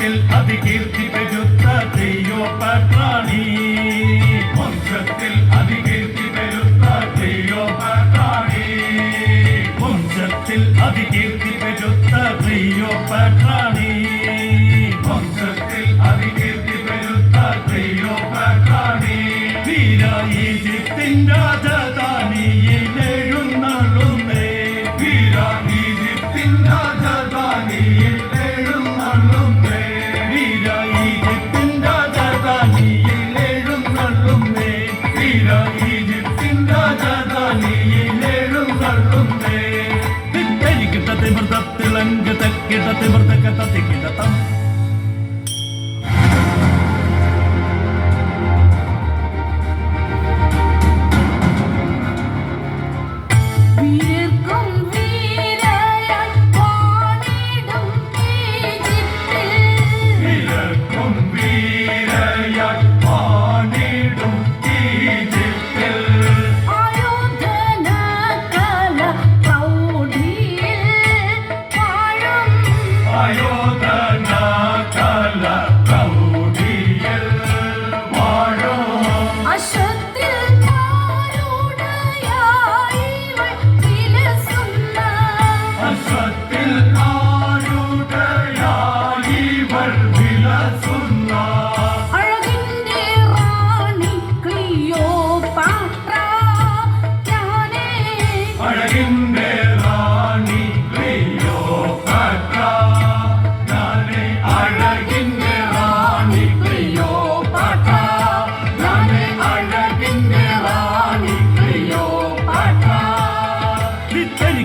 വംശത്തിൽ അതികീർത്തി പെരുത്ത ക്ലിയോപാട്രാണി വംശത്തിൽ അതികീർത്തി പെരുത്ത ക്ലിയോപാട്രാണി വംശത്തിൽ അതികീർത്തി പെരുത്ത ക്ലിയോപാട്രാണി केटा ते बर्दा करता ते केटा केटतम्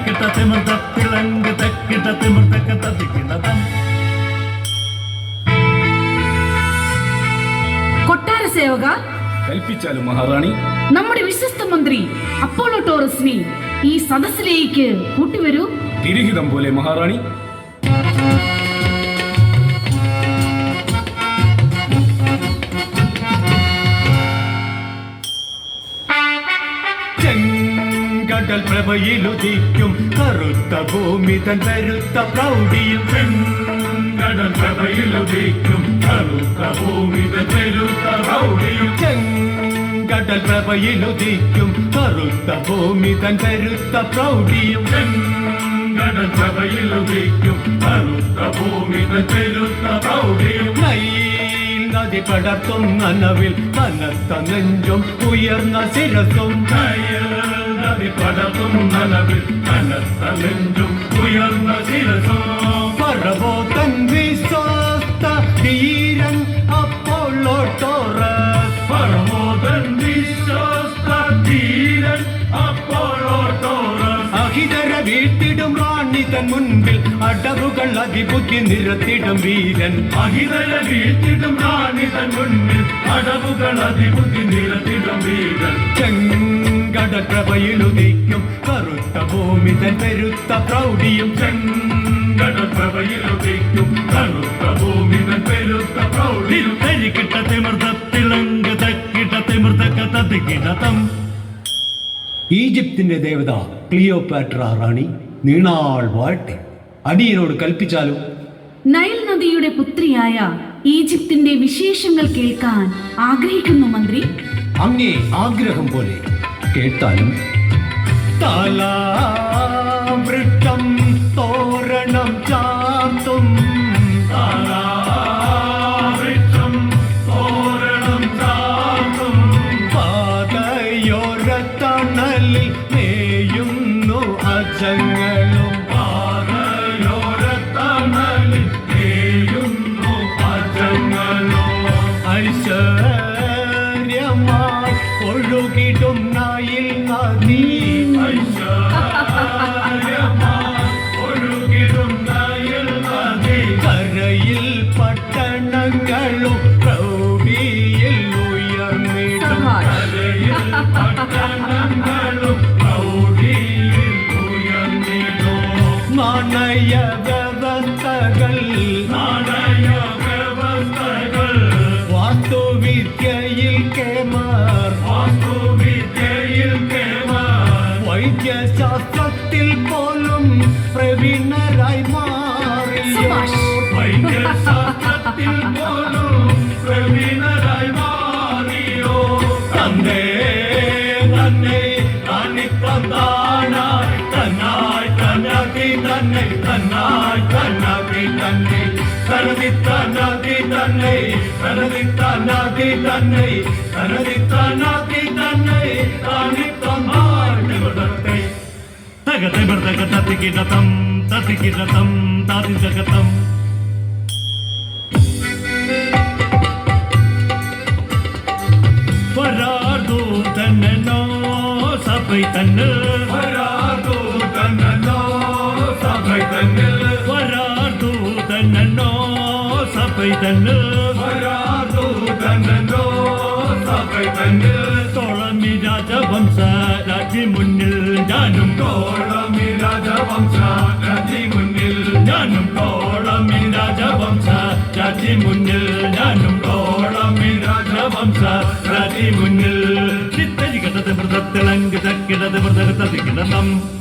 തിരിക്കിട്ട തിമർത്തിളങ്ക് തെക്കിട്ട തിമർത്തക്ക തത്തിക്കിടതം കൊട്ടാര സേവക കൽപ്പിച്ചാലും മഹാറാണി. നമ്മുടെ വിശ്വസ്ത മന്ത്രി അപ്പോളോ ടോറസിനെ ഈ സദസ്സിലേക്ക് കൂട്ടിവരൂ. തിരിഹിതം പോലെ മഹാറാണി. ചെങ്കടൽ പ്രഭയിലുദിക്കും. കറുത്ത ഭൂമി തൻ കരുത്ത പ്രൗഢിയും. ചെങ്കടൽ പ്രഭയിലുദിക്കും. കറുത്ത ഭൂമി തൻ കരുത്ത പ്രൗഢിയും. കടൽ പ്രഭയിലുദിക്കും. കറുത്ത ഭൂമി തൻ കരുത്ത പ്രൗഢിയും. പ്രഭയിലുദിക്കും. കറുത്ത ഭൂമി തൻ കരുത്ത പ്രൗഢിയും. നദി പടർത്തും നനവിൽ കനത്ത നെഞ്ചും ഉയർന്ന ശിരസും നദി പടർത്തും നനവിൽ കനത്ത നെഞ്ചും ഉയർന്ന ശിരസും. പറവോത്തൻ വിശ്വസ്ത ധീരൻ അപ്പോളോ ടോറസ് പറവോത്തൻ വിശ്വസ്ത ധീരൻ അപ്പോളോ ടോറസ് അഹിതര വീഴ്ത്തിടും റാണി തൻ മുൻപിൽ അടവുകൾ അതിബുദ്ധി നിരത്തിടും വീരൻ. അഹിതര വീട്ടിടും റാണി തൻ മുൻപിൽ അടവുകൾ അതിബുദ്ധി നിരത്തിടും വീരൻ. ചെങ്കടൽ പ്രഭയിലുദിക്കും കറുത്ത ഭൂമി തൻ പെരുത്ത പ്രൗഢിയും ചെങ്കടൽ പ്രഭയിലുദിക്കും കറുത്ത ഭൂമി തൻ പെരുത്ത പ്രൗഢിയും കരിക്കിട്ട തിമർത്തിളങ്ക് തക്കിട്ട തിമർത്തക്ക തത്തിക്കിടത്തം ഈജിപ്തിന്റെ ദേവത ക്ലിയോപാട്ര റാണി നീണാൾ വാഴട്ടെ അടിയനോട് കൽപ്പിച്ചാലും? നൈൽ നദിയുടെ പുത്രിയായ ഈജിപ്തിന്റെ വിശേഷങ്ങൾ കേൾക്കാൻ ആഗ്രഹിക്കുന്നു മന്ത്രി. അങ്ങേ ആഗ്രഹം പോലെ கேட்டாலும் தாலா நாணய வியவஸ்தகள் நாணய வியவஸ்தகள் வாஸ்து வித்யில் கேமார். வாஸ்து வித்யில் கேமார். வைத்திய சாஸ்திரத்தில் போலும் பிரவின തന്നെ തനതിത്താനാതി തന്നെ തനതിത്താനാതി തന്നെ തന്നെ താനിത്തം നദി തന്നെ ബർത്തക തത്തിക്കിടതം തത്തിക്കിടതം താതി ജഗതം വരാതോ തന്നോ സഭൈ വരാതോ തന്നോ സഭൈ തന്ന്. തോളമി രാജവംശ രാജി മുന്നിൽ ഞാനും. തോളമി രാജവംശ രാജി മുന്നിൽ ഞാനും. തോളമി രാജവംശ രാജി മുന്നിൽ ഞാനും. തോളമി രാജവംശ രാജി മുന്നിൽ. ചിത്തരി കടത് മൃതത്തിളങ്ക് തക്കിടത് മൃതകത്തതിക്കിടണം